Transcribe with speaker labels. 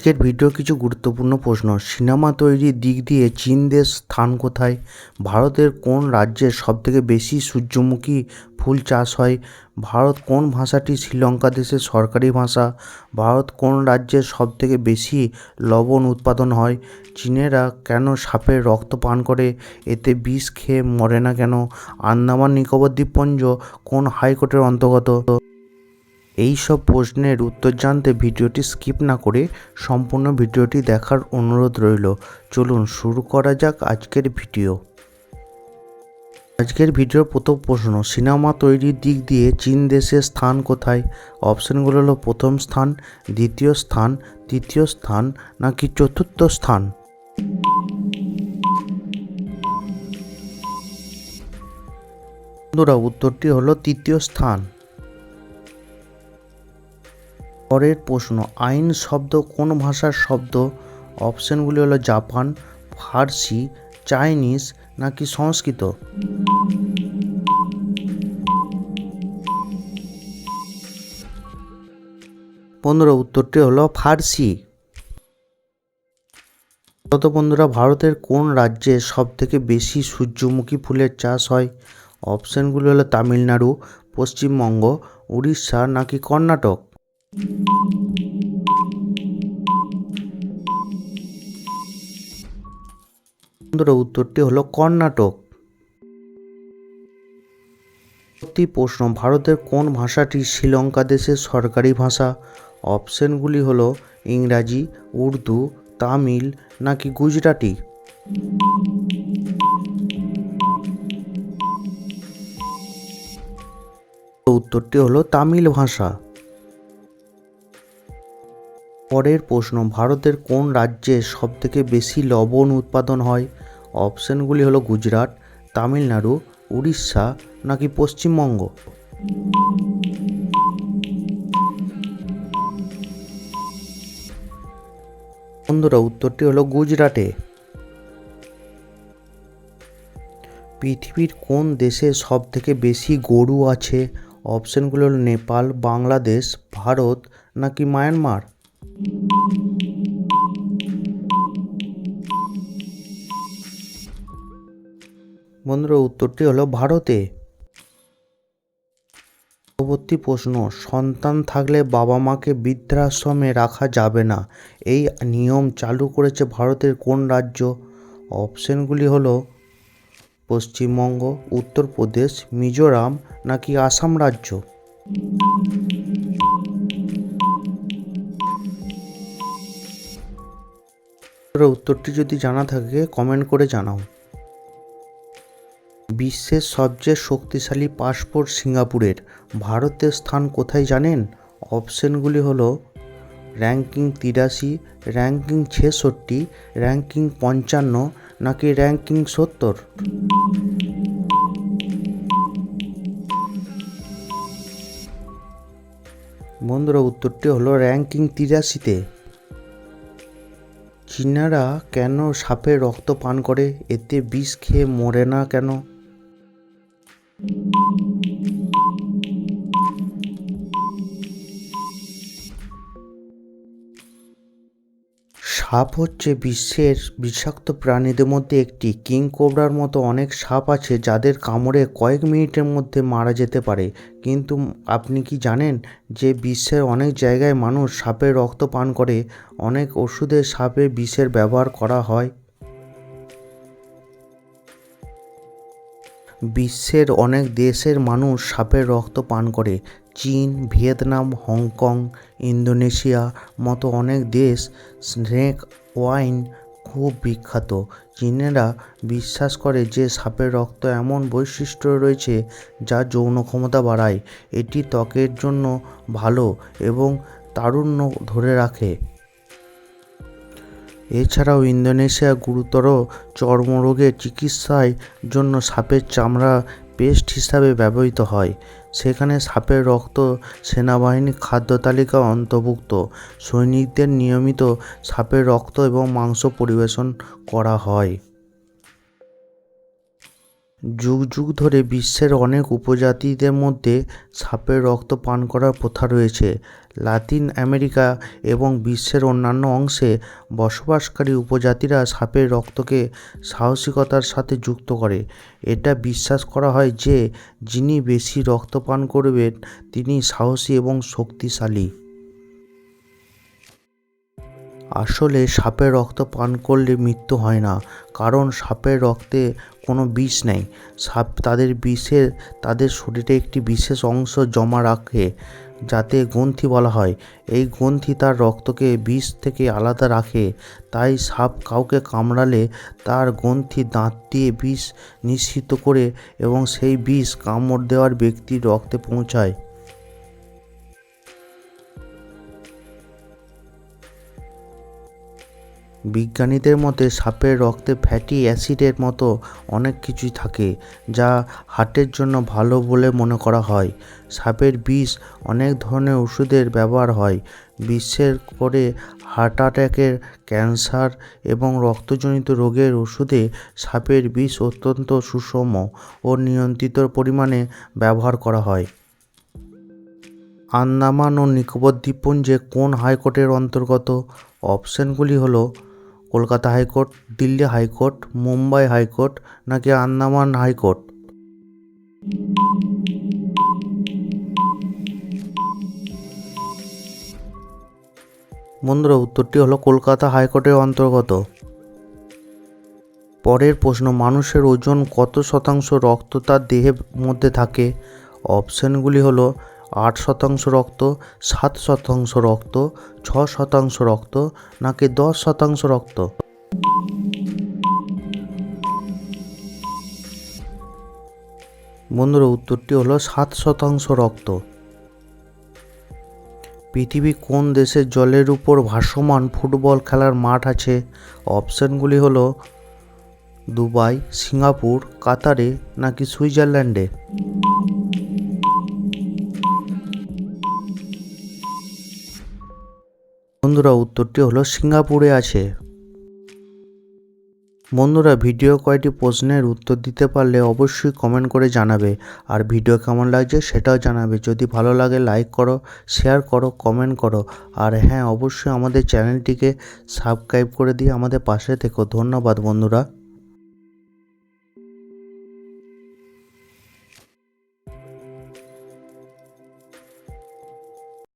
Speaker 1: আজকের ভিডিও কিছু গুরুত্বপূর্ণ প্রশ্ন। সিনেমা তৈরির দিক দিয়ে চীন দেশ স্থান কোথায়? ভারতের কোন রাজ্যে সবথেকে বেশি সূর্যমুখী ফুল চাষ হয়? ভারত কোন ভাষাটি শ্রীলঙ্কা দেশের সরকারি ভাষা? ভারত কোন রাজ্যে সবথেকে বেশি লবণ উৎপাদন হয়? চীনেরা কেন সাপের রক্ত পান করে? এতে বিষ খেয়ে মরে না কেন? আন্দামান নিকোবর দ্বীপপুঞ্জ কোন হাইকোর্টের অন্তর্গত? এই সব প্রশ্নের উত্তর জানতে ভিডিওটি স্কিপ না করে সম্পূর্ণ ভিডিওটি দেখার অনুরোধ রইল। চলুন শুরু করা যাক আজকের ভিডিও। আজকের ভিডিওর প্রথম প্রশ্ন, সিনেমা তৈরির দিক দিয়ে চীন দেশের স্থান কোথায়? অপশানগুলো হলো প্রথম স্থান, দ্বিতীয় স্থান, তৃতীয় স্থান, নাকি চতুর্থ স্থান? বন্ধুরা, উত্তরটি হলো তৃতীয় স্থান। পরের প্রশ্ন, আইন শব্দ কোন ভাষার শব্দ? অপশনগুলি হলো জাপান, ফার্সি, চাইনিজ নাকি সংস্কৃত? পনেরো উত্তরটি হলো ফার্সি। গত বন্ধুরা, ভারতের কোন রাজ্যে সব থেকে বেশি সূর্যমুখী ফুলের চাষ হয়? অপশনগুলি হলো তামিলনাড়ু, পশ্চিমবঙ্গ, উড়িষ্যা নাকি কর্ণাটক? উত্তরটি হলো কর্ণাটক। পরবর্তী প্রশ্ন, ভারতের কোন ভাষাটি শ্রীলঙ্কা দেশের সরকারি ভাষা? অপশনগুলি হলো ইংরাজি, উর্দু, তামিল নাকি গুজরাটি? উত্তরটি হলো তামিল ভাষা। পরের প্রশ্ন, ভারতের কোন রাজ্যে সবথেকে বেশি লবণ উৎপাদন হয়? অপশানগুলি হলো গুজরাট, তামিলনাড়ু, উড়িষ্যা নাকি পশ্চিমবঙ্গ? বন্ধুরা, উত্তরটি হলো গুজরাটে। পৃথিবীর কোন দেশে সব থেকে বেশি গরু আছে? অপশনগুলো হলো নেপাল, বাংলাদেশ, ভারত নাকি মায়ানমার? বন্ধুরা উত্তরটি হলো ভারতে। পরবর্তী প্রশ্ন, সন্তান থাকলে বাবা মাকে বৃদ্ধাশ্রমে রাখা যাবে না। এই নিয়ম চালু করেছে ভারতের কোন রাজ্য? অপশনগুলি হলো পশ্চিমবঙ্গ, উত্তরপ্রদেশ, মিজোরাম নাকি আসাম রাজ্য? উত্তরটি যদি জানা থাকে কমেন্ট করে জানাও। বিশ্বের সবচেয়ে শক্তিশালী পাসপোর্ট সিঙ্গাপুরের ভারতের স্থান কোথায় জানেন? অপশনগুলি হলো র্যাঙ্কিং তিরাশি র্যাঙ্কিং ছেষট্টি র্যাঙ্কিং পঞ্চান্ন, নাকি র্যাঙ্কিং সত্তর? বন্ধুরা, উত্তরটি হলো র্যাঙ্কিং তিরাশিতে। চীনারা কেন সাপের রক্ত পান করে? এতে বিষ খেয়ে মরে না কেন? সাপ হচ্ছে বিশ্বের বিষাক্ত প্রাণীদের মধ্যে একটি। কিং কোবরার মতো অনেক সাপ আছে যাদের কামড়ে কয়েক মিনিটের মধ্যে মারা যেতে পারে। কিন্তু আপনি কি জানেন যে বিশ্বের অনেক জায়গায় মানুষ সাপের রক্ত পান করে? অনেক ওষুধে সাপের বিষের ব্যবহার করা হয়। বিশ্বের অনেক দেশের মানুষ সাপের রক্ত পান করে। চীন, ভিয়েতনাম, হংকং, ইন্দোনেশিয়া মতো অনেক দেশ স্নেক ওয়াইন খুব বিখ্যাত। চীনেরা বিশ্বাস করে যে সাপের রক্ত এমন বৈশিষ্ট্য রয়েছে যা যৌন ক্ষমতা বাড়ায়। এটি ত্বকের জন্য ভালো এবং তারুণ্য ধরে রাখে। এছাড়াও ইন্দোনেশিয়া গুরুতর চর্মরোগের চিকিৎসায় জন্য সাপের চামড়া পেস্ট হিসাবে ব্যবহৃত হয়। সেখানে সাপের রক্ত সেনাবাহিনীর খাদ্য তালিকা অন্তর্ভুক্ত। সৈনিকদের নিয়মিত সাপের রক্ত এবং মাংস পরিবেশন করা হয়। যুগ যুগ ধরে বিশ্বের অনেক উপজাতিদের মধ্যে সাপের রক্ত পান করার প্রথা রয়েছে। লাতিন আমেরিকা এবং বিশ্বের অন্যান্য অংশে বসবাসকারী উপজাতিরা সাপের রক্তকে সাহসিকতার সাথে যুক্ত করে। এটা বিশ্বাস করা হয় যে, যিনি বেশি রক্ত পান করবেন, তিনি সাহসী এবং শক্তিশালী। আসলে সাপের রক্ত পান করলে মৃত্যু হয় না, কারণ সাপের রক্তে কোনো বিষ নেই। সাপ তাদের বিষের, তাদের শরীরে একটি বিশেষ অংশ জমা রাখে, যাতে গ্রন্থি বলা হয়। এই গ্রন্থি তার রক্তকে বিষ থেকে আলাদা রাখে, তাই সাপ কাউকে কামড়ালে তার গ্রন্থি দাঁত দিয়ে বিষ নিঃসৃত করে এবং সেই বিষ কামড় দেওয়ার ব্যক্তির রক্তে পৌঁছায়। বিজ্ঞানীদের মতে সাপের রক্তে ফ্যাটি অ্যাসিডের মতো অনেক কিছুই থাকে, যা হার্টের জন্য ভালো বলে মনে করা হয়। সাপের বিষ অনেক ধরনের ওষুধের ব্যবহার হয়। বিশ্বের করে হার্ট অ্যাটাকের ক্যান্সার এবং রক্তজনিত রোগের ওষুধে সাপের বিষ অত্যন্ত সুষম ও নিয়ন্ত্রিত পরিমাণে ব্যবহার করা হয়। আন্দামান ও নিকোবর দ্বীপপুঞ্জে কোন হাইকোর্টের অন্তর্গত? অপশানগুলি হলো Kolkata high court, Delhi high court, Mumbai high court নাকি আন্দামান হাইকোর্ট? বন্ধুরা, উত্তরটি হলো কলকাতা হাইকোর্টের অন্তর্গত। পরের প্রশ্ন, মানুষের ওজন কত শতাংশ রক্ত তার দেহের মধ্যে থাকে? অপশানগুলি হলো আট শতাংশ রক্ত, সাত শতাংশ রক্ত, ছ শতাংশ রক্ত, নাকি দশ শতাংশ রক্ত? বন্ধুরা, উত্তরটি হলো সাত শতাংশ রক্ত। পৃথিবী কোন দেশের জলের উপর ভাসমান ফুটবল খেলার মাঠ আছে? অপশানগুলি হলো দুবাই, সিঙ্গাপুর, কাতারে, নাকি সুইজারল্যান্ডে? বন্ধুরা, উত্তরটি হলো সিঙ্গাপুরে আছে। বন্ধুরা, ভিডিও কয়টি প্রশ্নের উত্তর দিতে পারলে অবশ্যই কমেন্ট করে জানাবে। আর ভিডিও কেমন লাগছে সেটাও জানাবে। যদি ভালো লাগে লাইক করো শেয়ার করো কমেন্ট করো। আর হ্যাঁ অবশ্যই আমাদের চ্যানেলটিকে সাবস্ক্রাইব করে দিয়ে আমাদের পাশে থেকো। ধন্যবাদ বন্ধুরা।